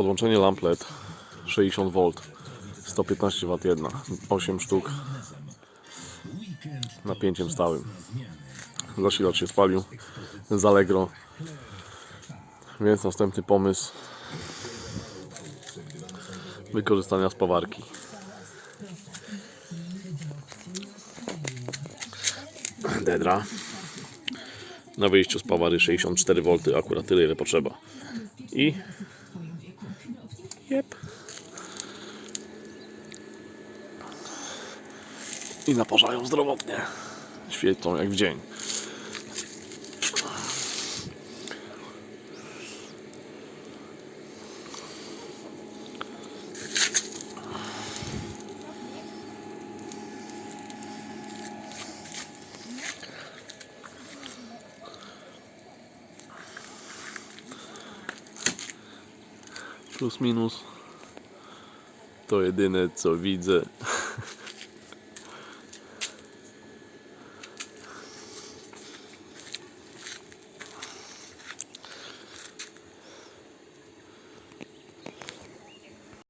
Podłączenie lamp LED 60V 115 W jedna 8 sztuk napięciem stałym. Zasilacz się spalił z Allegro więc następny pomysł wykorzystania spawarki Dedra. Na wyjściu z pawary 64V akurat tyle ile potrzeba. I Jep. I naparzają zdrowotnie. Świecą jak w dzień. Plus minus to jedyne co widzę.